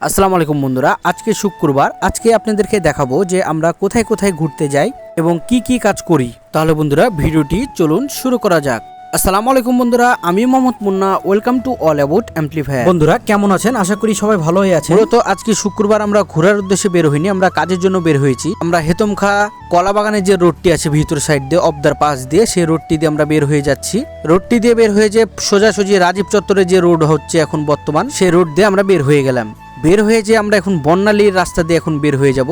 আসসালামু আলাইকুম বন্ধুরা আজকে শুক্রবার আজকে আপনাদেরকে দেখাবো যে আমরা কোথায় কোথায় ঘুরতে যাই এবং কি কি কাজ করি। তাহলে বন্ধুরা ভিডিওটি চলুন শুরু করা যাক। আসসালামু আলাইকুম বন্ধুরা আমি Mohammad Munna welcome to all about amplifier. বন্ধুরা কেমন আছেন? আশা করি সবাই ভালোই আছেন। মূলত আজকে শুক্রবার আমরা ঘোরার উদ্দেশ্যে বের হইনি আমরা কাজের জন্য বের হয়েছি। আমরা হেতমখা কলা বাগানের যে রোডটি আছে ভিতর সাইড দিয়ে অবদার পাশ দিয়ে সেই রোডটি দিয়ে আমরা বের হয়ে যাচ্ছি। রোডটি দিয়ে বের হয়ে যে সোজাসুজি রাজীব চত্বরে যে রোড হচ্ছে এখন বর্তমান সেই রোড দিয়ে আমরা বের হয়ে গেলাম। বের হয়ে যে আমরা এখন বর্ণালীর রাস্তা দিয়ে এখন বের হয়ে যাব।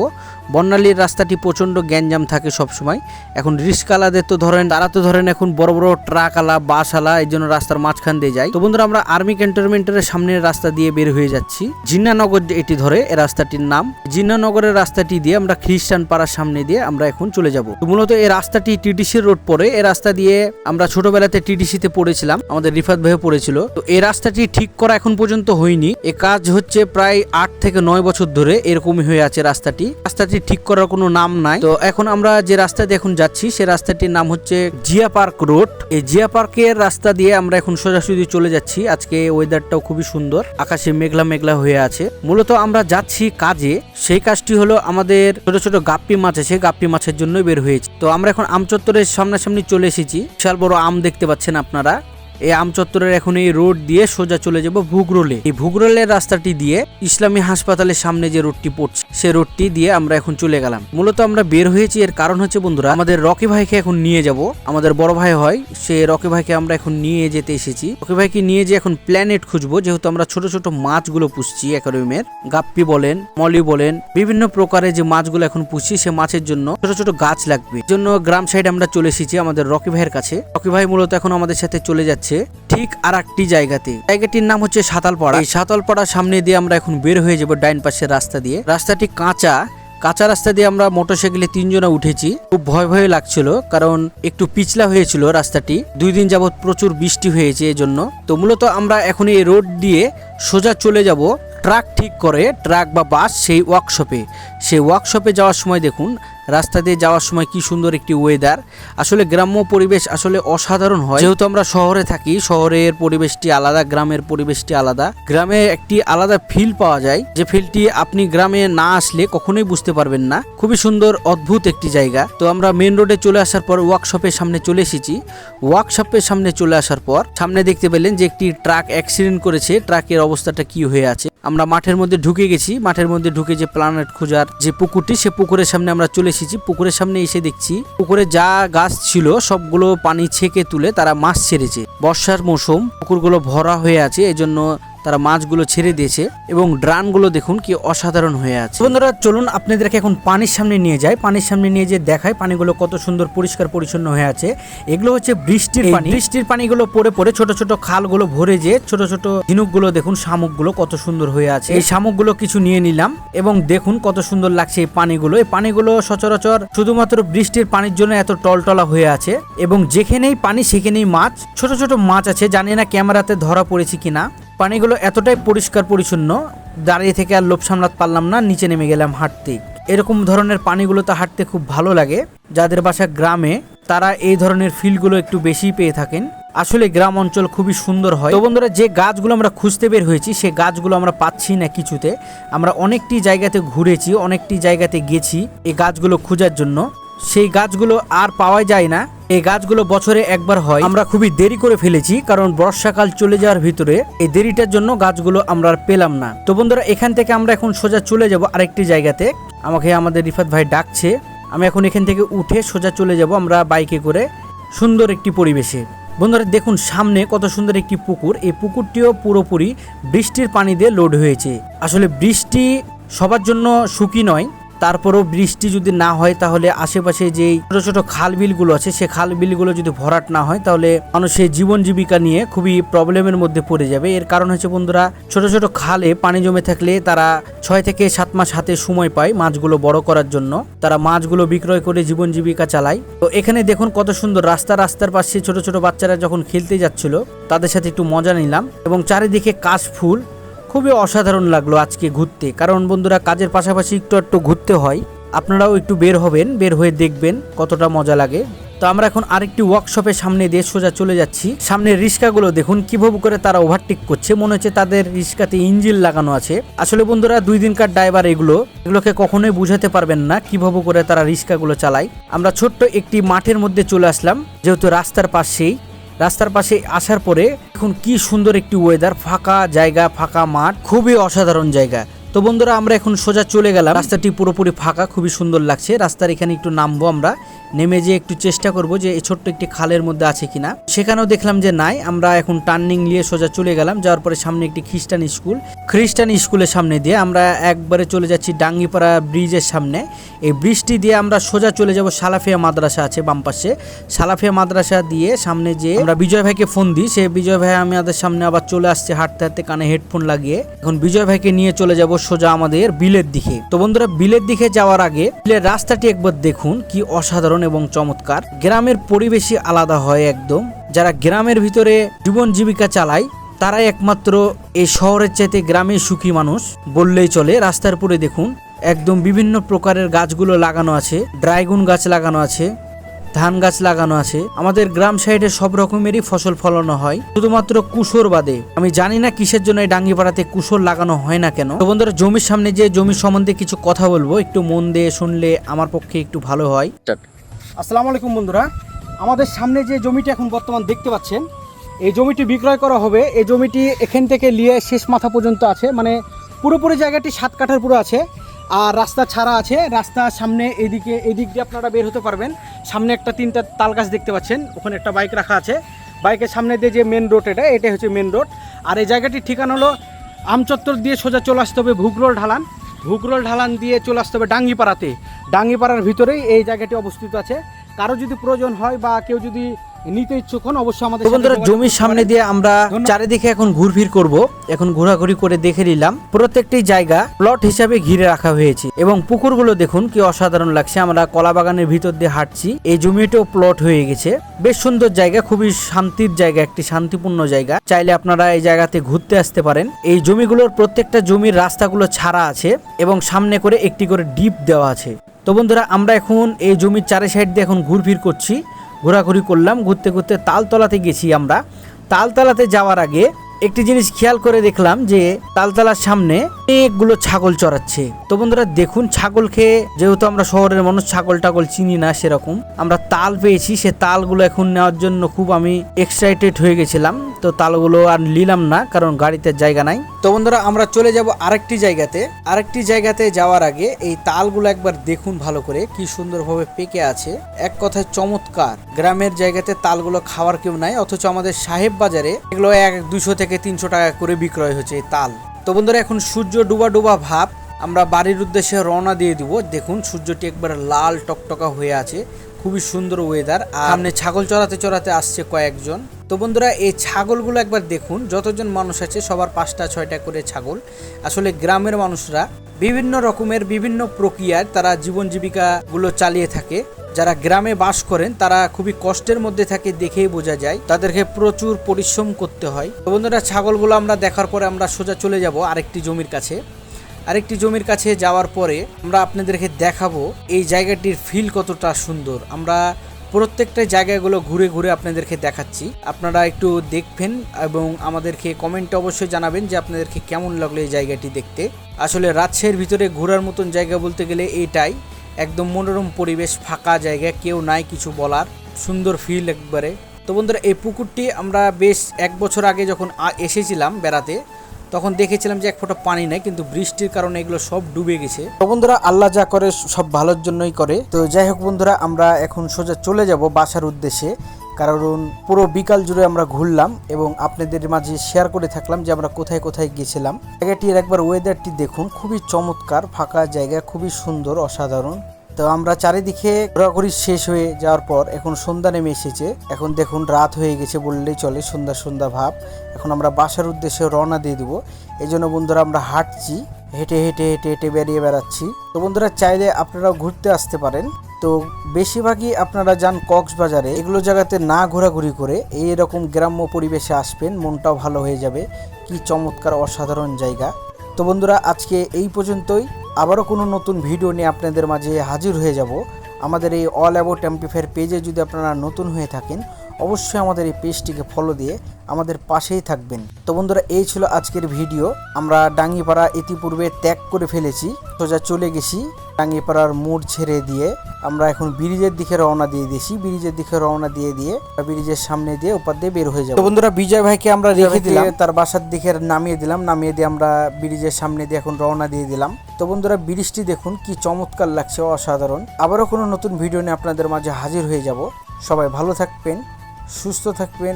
বর্ণালীর রাস্তাটি প্রচণ্ড গ্যাঞ্জাম থাকে সব সময় এখন রিস্কালাদের তো ধরেন, তারা তো ধরেন এখন বড় বড় ট্রাক আলা বাস আলা এই জন্য রাস্তার মাঝখান দিয়ে যায়। তো বন্ধুরা, আমরা আর্মি ক্যান্টনমেন্টের সামনের রাস্তা দিয়ে বের হয়ে যাচ্ছি। জিন্নানগর এটি ধরে, এ রাস্তাটির নাম। জিন্নানগরের রাস্তাটি দিয়ে আমরা খ্রিস্টান পাড়ার সামনে দিয়ে আমরা এখন চলে যাব। মূলত এই রাস্তাটি টিটিসির রোড পড়ে এ রাস্তা দিয়ে আমরা ছোটবেলাতে টিটিসিতে পড়েছিলাম, আমাদের রিফাত ভাইও পড়েছিল। তো এই রাস্তাটি ঠিক করা এখন পর্যন্ত হয়নি। এ কাজ হচ্ছে প্রায় আট থেকে নয় বছর ধরে এরকমই হয়ে আছে রাস্তাটি। রাস্তাটি ঠিক করার কোনো নাম নাই। তো এখন আমরা যে রাস্তা দিয়ে এখন যাচ্ছি, সে রাস্তাটির নাম হচ্ছে জিয়া পার্ক রোড। এই জিয়া পার্কের রাস্তা দিয়ে আমরা এখন সোজাসুজি চলে যাচ্ছি। আজকে ওয়েদারটাও খুবই সুন্দর, আকাশে মেঘলা মেঘলা হয়ে আছে। মূলত আমরা যাচ্ছি কাজে, সেই কাজটি হলো আমাদের ছোট ছোট গাপ্পি মাছ আছে, গাপ্পি মাছের জন্যই বের হয়েছে। তো আমরা এখন আমচত্বরের সামনাসামনি চলে এসেছি। বিশাল বড় আম দেখতে পাচ্ছেন আপনারা। এই আম চত্বরের এখন এই রোড দিয়ে সোজা চলে যাব ভুগরোলে। এই ভুগরোলের রাস্তাটি দিয়ে ইসলামী হাসপাতালের সামনে যে রোডটি পড়ছে, সে রোডটি দিয়ে আমরা এখন চলে গেলাম। মূলত আমরা বের হয়েছি, এর কারণ হচ্ছে, বন্ধুরা, আমাদের রকি ভাইকে এখন নিয়ে যাব। আমাদের বড় ভাই হয়, সে রকি ভাইকে আমরা এখন নিয়ে যেতে এসেছি। রকি ভাইকে নিয়ে যে এখন প্ল্যানেট খুঁজবো, যেহেতু আমরা ছোট ছোট মাছগুলো পুষছি অ্যাকোয়ারিয়ামের গাপ্পি বলেন, মলি বলেন, বিভিন্ন প্রকারের যে মাছগুলো এখন পুষছি, সে মাছের জন্য ছোট ছোট গাছ লাগবে। জন্য গ্রাম সাইড আমরা চলে এসেছি আমাদের রকি ভাইয়ের কাছে। রকি ভাই মূলত এখন আমাদের সাথে চলে যাচ্ছে। ঠিক আর একটি জায়গাতে। জায়গাটির নাম হচ্ছে সাতালপাড়া। এই সাতালপাড়ার সামনে দিয়ে আমরা এখন বের হয়ে যাব ডাইন পাশের রাস্তা দিয়ে। রাস্তাটি কাঁচা। কাঁচা রাস্তা দিয়ে আমরা মোটরসাইকেলে তিনজনে উঠেছি। খুব ভয় ভয় লাগছিল, কারণ একটু পিছলা হয়েছিল রাস্তাটি। দুই দিন যাবৎ প্রচুর বৃষ্টি হয়েছে এজন্য। জন্য তো মূলত আমরা এখন এই রোড দিয়ে সোজা চলে যাব ট্রাক ঠিক করে ট্রাক বা বাস সেই ওয়ার্কশপে। সেই ওয়ার্কশপে যাওয়ার সময় দেখুন, রাস্তা দিয়ে যাওয়ার সময় কি সুন্দর একটি ওয়েদার আসলে গ্রাম্য পরিবেশ আসলে অসাধারণ হয়। যেহেতু আমরা শহরে থাকি, শহরের পরিবেশটি আলাদা, গ্রামের পরিবেশটি আলাদা। গ্রামে একটি আলাদা ফিল পাওয়া যায়। যে ফিলটি আপনি গ্রামে না আসলে কখনোই বুঝতে পারবেন না। খুবই সুন্দর, অদ্ভুত একটি জায়গা। তো আমরা মেন রোডে চলে আসার পর ওয়ার্কশপের সামনে চলে এসেছি। ওয়ার্কশপের সামনে চলে আসার পর সামনে দেখতে পেলেন যে একটি ট্রাক অ্যাক্সিডেন্ট করেছে। ট্রাকের অবস্থাটা কি হয়ে আছে। আমরা মাঠের মধ্যে ঢুকে গেছি। মাঠের মধ্যে ঢুকে যে প্ল্যানেট খোঁজার যে পুকুরটি, সে পুকুরের সামনে আমরা চলে এসেছি। পুকুরের সামনে এসে দেখছি, পুকুরে যা গাছ ছিল, সবগুলো পানি ছেঁকে তুলে তারা মাছ ছেড়েছে। বর্ষার মৌসুম, পুকুরগুলো ভরা হয়ে আছে এই জন্য তারা মাছগুলো ছেড়ে দিয়েছে এবং ড্রানগুলো দেখুন কি অসাধারণ হয়ে আছে। বন্ধুরা চলুন আপনাদেরকে এখন পানির সামনে নিয়ে যায় পানির সামনে নিয়ে যে দেখায় পানিগুলো কত সুন্দর পরিষ্কার পরিচ্ছন্ন হয়ে আছে। এগুলো হচ্ছে বৃষ্টির পানি। বৃষ্টির পানিগুলো পড়ে পড়ে ছোট ছোট খালগুলো ভরে যে ছোট ছোট ঝিনুকগুলো দেখুন শামুকগুলো কত সুন্দর হয়ে আছে। এই শামুকগুলো কিছু নিয়ে নিলাম এবং দেখুন কত সুন্দর লাগছে এই পানিগুলো। এই পানিগুলো সচরাচর শুধুমাত্র বৃষ্টির পানির জন্য এত টলটলা হয়ে আছে এবং যেখানেই পানি সেখানেই মাছ ছোট ছোট মাছ আছে। জানি না ক্যামেরাতে ধরা পড়েছে কিনা। পানিগুলো এতটাই পরিষ্কার পরিচ্ছন্ন, দাঁড়িয়ে থেকে আর লোভ সামলাতে পারলাম না, নিচে নেমে গেলাম হাঁটতে। এরকম ধরনের পানিগুলোতে হাঁটতে খুব ভালো লাগে। যাদের বাসা গ্রামে, তারা এই ধরনের ফিলগুলো একটু বেশি পেয়ে থাকেন। আসলে গ্রাম অঞ্চল খুবই সুন্দর হয়। তো বন্ধুরা, যে গাছগুলো আমরা খুঁজতে বের হয়েছি, সে গাছগুলো আমরা পাচ্ছি না কিছুতে। আমরা অনেকটি জায়গাতে ঘুরেছি, অনেকটি জায়গাতে গেছি এই গাছগুলো খোঁজার জন্য। সেই গাছগুলো আর পাওয়া যায় না। এই গাছগুলো বছরে একবার হয়। আমরা খুবই দেরি করে ফেলেছি, কারণ বর্ষাকাল চলে যাওয়ার ভিতরে এই দেরিটার জন্য গাছগুলো আমরা আর পেলাম না। তো বন্ধুরা, এখান থেকে আমরা এখন সোজা চলে যাব আরেকটি জায়গাতে। আমাকে আমাদের রিফাত ভাই ডাকছে। আমি এখন এখান থেকে উঠে সোজা চলে যাব আমরা বাইকে করে সুন্দর একটি পরিবেশে। বন্ধুরা, দেখুন সামনে কত সুন্দর একটি পুকুর। এই পুকুরটিও পুরোপুরি বৃষ্টির পানি দিয়ে লোড হয়েছে। আসলে বৃষ্টি সবার জন্য সুখী নয় তারপরেও বৃষ্টি যদি না হয়, তাহলে আশেপাশে যেই ছোট ছোট খাল বিলগুলো আছে, সে খাল বিলগুলো যদি ভরাট না হয়, তাহলে মানুষের জীবন জীবিকা নিয়ে খুবই প্রবলেমের মধ্যে পড়ে যাবে। এর কারণ হচ্ছে বন্ধুরা, ছোট ছোট খালে পানি জমে থাকলে তারা ছয় থেকে সাত মাস হাতে সময় পায় মাছগুলো বড় করার জন্য। তারা মাছগুলো বিক্রয় করে জীবন জীবিকা চালায়। তো এখানে দেখুন কত সুন্দর রাস্তা, রাস্তার পাশে ছোট ছোট বাচ্চারা যখন খেলতে যাচ্ছিল, তাদের সাথে একটু মজা নিলাম। এবং চারিদিকে কাশ ফুল খুবই অসাধারণ লাগল আজকে ঘুরতে। কারণ বন্ধুরা, কাজের পাশাপাশি একটু একটু ঘুরতে হয়। আপনারাও একটু বের হবেন, বের হয়ে দেখবেন কতটা মজা লাগে। তো আমরা এখন আরেকটি ওয়ার্কশপের সামনে দিয়ে সোজা চলে যাচ্ছি। সামনে রিক্সাগুলো দেখুন, কীভাবে করে তারা ওভারটেক করছে। মনে হচ্ছে তাদের রিক্সাতে ইঞ্জিন লাগানো আছে। আসলে বন্ধুরা, দুই দিনকার ড্রাইভার এগুলো, এগুলোকে কখনোই বুঝাতে পারবেন না, কীভাবে করে তারা রিক্সাগুলো চালায়। আমরা ছোট্ট একটি মাঠের মধ্যে চলে আসলাম, যেহেতু রাস্তার পাশেই। রাস্তার পাশে আসার পরে এখন কি সুন্দর একটি ওয়েদার ফাঁকা জায়গা, ফাঁকা মাঠ, খুবই অসাধারণ জায়গা। তো বন্ধুরা, আমরা এখন সোজা চলে গেলাম। রাস্তাটি পুরোপুরি ফাঁকা, খুবই সুন্দর লাগছে। রাস্তার এখানে একটু নামবো আমরা। নেমে যে একটু চেষ্টা করব যে এই ছোট্ট একটি খালের মধ্যে আছে কিনা। সেখানেও দেখলাম যে নাই। আমরা এখন টার্নিং নিয়ে সোজা চলে গেলাম। যাওয়ার পরে সামনে একটি খ্রিস্টান স্কুল। খ্রিস্টান স্কুলের সামনে দিয়ে আমরা একবারে চলে যাচ্ছি ডাঙ্গিপাড়া ব্রিজের সামনে। এই ব্রিজটি দিয়ে আমরা সোজা চলে যাব সালাফিয়া মাদ্রাসা আছে বাম পাশে। সালাফিয়া মাদ্রাসা দিয়ে সামনে যে আমরা বিজয় ভাইকে ফোন দিই। সে বিজয় ভাই আমাদের সামনে আবার চলে আসছে হাঁটতে হাঁটতে, কানে হেডফোন লাগিয়ে। এখন বিজয় ভাইকে নিয়ে চলে যাব সোজা আমাদের বিলের দিকে। তো বন্ধুরা, বিলের দিকে যাওয়ার আগে বিলের রাস্তাটি একবার দেখুন, কি অসাধারণ এবং চমৎকার। গ্রামের পরিবেশই আলাদা হয় একদম। যারা গ্রামের ভিতরে জীবন জীবিকা চালায়, তারাই একমাত্র এই শহরের চাইতে গ্রামে সুখী মানুষ বললেই চলে। রাস্তার পরে দেখুন, একদম বিভিন্ন প্রকারের গাছগুলো লাগানো আছে, ড্রাইগুন গাছ লাগানো আছে ধান গাছ লাগানো আছে। আমাদের গ্রাম সাইডে সব রকমেরই ফসল ফলানো হয়। শুধুমাত্র কুসর বাদে। আমি জানি না কিসের জন্য এই ডাঙ্গিপাড়াতে কুসর লাগানো হয় না কেন। তো বন্ধুরা জমির সামনে যে জমির সম্বন্ধে কিছু কথা বলব একটু মন দিয়ে শুনলে আমার পক্ষে একটু ভালো হয়। আসসালামু আলাইকুম বন্ধুরা। আমাদের সামনে যে জমিটি এখন বর্তমান দেখতে পাচ্ছেন এই জমিটি বিক্রয় করা হবে। এই জমিটি এখান থেকে নিয়ে শেষ মাথা পর্যন্ত আছে। মানে পুরোপুরি জায়গাটি সাত কাঠার পুরো আছে। আর রাস্তা ছাড়া আছে। রাস্তার সামনে এদিকে এদিক দিয়ে আপনারা বের হতে পারবেন। সামনে একটা তিনটা তাল গাছ দেখতে পাচ্ছেন, ওখানে একটা বাইক রাখা আছে। বাইকের সামনে দিয়ে যে মেন রোড এটা, এটাই হচ্ছে মেন রোড আর এই জায়গাটির ঠিকানা হলো আমচত্বর দিয়ে সোজা চলে আসতে হবে ভুগরোল ঢালান। ভুগরোল ঢালান দিয়ে চলে আসতে হবে ডাঙ্গিপাড়াতে। ডাঙ্গিপাড়ার ভিতরেই এই জায়গাটি অবস্থিত আছে। কারও যদি প্রয়োজন হয় বা কেউ যদি নিতে ইচ্ছুক হন অবশ্যই আমাদের বন্ধুরা জমির সামনে দিয়ে আমরা চারিদিকে এখন ঘুরফির করব। এখন ঘোরাঘুরি করে দেখে নিলাম। প্রত্যেকটি জায়গা প্লট হিসাবে ঘিরে রাখা হয়েছে এবং পুকুরগুলো দেখুন কি অসাধারণ লাগছে। আমরা কলা বাগানের ভিতর দিয়ে হাঁটছি। এই জমিটাও প্লট হয়ে গেছে। বেশ সুন্দর জায়গা খুবই শান্তির জায়গা একটি শান্তিপূর্ণ জায়গা। চাইলে আপনারা এই জায়গাতে ঘুরতে আসতে পারেন। এই জমিগুলোর প্রত্যেকটা জমির রাস্তাগুলো ছাড়া আছে এবং সামনে করে একটি করে ডিপ দেওয়া আছে। তো বন্ধুরা আমরা এখন এই জমির চারি সাইড দিয়ে এখন ঘুরফির করছি। ঘোরাঘুরি করলাম, ঘুরতে ঘুরতে তালতলাতে গেছি আমরা। তালতলাতে যাওয়ার আগে একটি জিনিস খেয়াল করে দেখলাম যে তালতলার সামনে অনেকগুলো ছাগল চড়াচ্ছে। তো বন্ধুরা, দেখুন ছাগল খেয়ে, যেহেতু আমরা শহরের মানুষ, ছাগল টাগল চিনি না সেরকম, আমরা তাল পেয়েছি। সে তালগুলো এখন নেওয়ার জন্য খুব আমি এক্সাইটেড হয়ে গেছিলাম। তো তালগুলো আর নিলাম না, কারণ গাড়িতে জায়গা নাই। তো বন্ধুরা, আমরা চলে যাব আরেকটি জায়গাতে। আরেকটি জায়গাতে যাওয়ার আগে এই তালগুলো একবার দেখুন ভালো করে, কি সুন্দরভাবে পেকে আছে। এক কথায় চমৎকার। গ্রামের জায়গাতে তালগুলো খাওয়ার কেউ নাই, অথচ আমাদের সাহেব বাজারে এগুলো এক দুশো থেকে তিনশো টাকা করে বিক্রয় হচ্ছে এই তাল। তো বন্ধুরা, এখন সূর্য ডুবা ডুবা ভাব, আমরা বাড়ির উদ্দেশ্যে রওনা দিয়ে দিব। দেখুন, সূর্যটি একবার লাল টকটকা হয়ে আছে, খুবই সুন্দর ওয়েদার আর সামনে ছাগল চড়াতে চড়াতে আসছে কয়েকজন। তো বন্ধুরা, এই ছাগলগুলো একবার দেখুন। যতজন মানুষ আছে, সবার পাঁচটা, ছয়টা করে ছাগল। আসলে গ্রামের মানুষরা বিভিন্ন রকমের বিভিন্ন প্রক্রিয়ায় তারা জীবন জীবিকাগুলো চালিয়ে থাকে। যারা গ্রামে বাস করেন, তারা খুবই কষ্টের মধ্যে থাকে দেখেই বোঝা যায়। তাদেরকে প্রচুর পরিশ্রম করতে হয়। তো বন্ধুরা, ছাগলগুলো আমরা দেখার পরে আমরা সোজা চলে যাব আরেকটি জমির কাছে। আরেকটি জমির কাছে যাওয়ার পরে আমরা আপনাদেরকে দেখাবো এই জায়গাটির ফিল কতটা সুন্দর। আমরা প্রত্যেকটা জায়গাগুলো ঘুরে ঘুরে আপনাদেরকে দেখাচ্ছি। আপনারা একটু দেখবেন এবং আমাদেরকে কমেন্টে অবশ্যই জানাবেন যে আপনাদেরকে কেমন লাগল এই জায়গাটি দেখতে। আসলে রাজশাহীর ভিতরে ঘোরার মতন জায়গা বলতে গেলে এটাই একদম মনোরম পরিবেশ, ফাঁকা জায়গা, কেউ নাই কিছু বলার, সুন্দর ফিল একবারে। তো বন্ধুরা, এই পুকুরটি আমরা বেশ এক বছর আগে যখন এসেছিলাম বেড়াতে তখন দেখেছিলাম যে এক ফোঁটা পানি নাই, কিন্তু বৃষ্টির কারণে এগুলো সব ডুবে গেছে। তো বন্ধুরা, আল্লাহ যা করে সব ভালোর জন্যই করে। তো যাই হোক বন্ধুরা, আমরা এখন সোজা চলে যাব বাসার উদ্দেশ্যে। কারণ পুরো বিকাল জুড়ে আমরা ঘুরলাম এবং আপনাদের মাঝে শেয়ার করে থাকলাম যে আমরা কোথায় কোথায় গেছিলাম। জায়গাটির একবার ওয়েদারটি দেখুন, খুবই চমৎকার, ফাঁকা জায়গা, খুবই সুন্দর, অসাধারণ। তো আমরা চারিদিকে ঘোরাঘুরি শেষ হয়ে যাওয়ার পর এখন সন্ধ্যা নেমে এসেছে। এখন দেখুন রাত হয়ে গেছে বললেই চলে, সন্ধ্যা সন্ধ্যা ভাব। এখন আমরা বাসার উদ্দেশ্যে রওনা দিয়ে দেবো। এই জন্য বন্ধুরা আমরা হাঁটছি, হেঁটে হেঁটে হেঁটে হেঁটে বেরিয়ে বেড়াচ্ছি। তো বন্ধুরা চাইলে আপনারাও ঘুরতে আসতে পারেন। তো বেশিরভাগই আপনারা যান কক্সবাজারে। এগুলো জায়গাতে না ঘোরাঘুরি করে এই রকম গ্রাম্য পরিবেশে আসবেন, মনটাও ভালো হয়ে যাবে। কি চমৎকার, অসাধারণ জায়গা। তো বন্ধুরা আজকে এই পর্যন্তই। আবারও কোনো নতুন ভিডিও নিয়ে আপনাদের মাঝে হাজির হয়ে যাব। আমাদের এই অল অ্যাবাউট অ্যাম্পিফায়ার পেজে যদি আপনারা নতুন হয়ে থাকেন, অবশ্যই আমাদের এই পেজটিকে ফলো দিয়ে আমাদের পাশেই থাকবেন। তো বন্ধুরা, এই ছিল আজকের ভিডিও। আমরা ডাঙ্গিপাড়া ইতিপূর্বে ত্যাগ করে ফেলেছি, সোজা চলে গেছি। ডাঙ্গিপাড়ার মোড় ছেড়ে দিয়ে আমরা এখন ব্রিজের দিকে রওনা দিয়ে দিয়েছি। ব্রিজের দিকে রওনা দিয়ে দিয়ে ব্রিজের সামনে দিয়ে ওপার দিয়ে বের হয়ে যাব। বন্ধুরা বিজয় ভাইকে আমরা রেখে দিলাম। তার বাসার দিকে নামিয়ে দিলাম। নামিয়ে দিয়ে আমরা ব্রিজের সামনে দিয়ে এখন রওনা দিয়ে দিলাম। তো বন্ধুরা ব্রিজটি দেখুন কি চমৎকার লাগছে অসাধারণ। আবারও কোনো নতুন ভিডিও নিয়ে আপনাদের মাঝে হাজির হয়ে যাব। সবাই ভালো থাকবেন সুস্থ থাকবেন।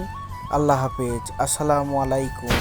আল্লাহ হাফেজ। আসসালামু আলাইকুম।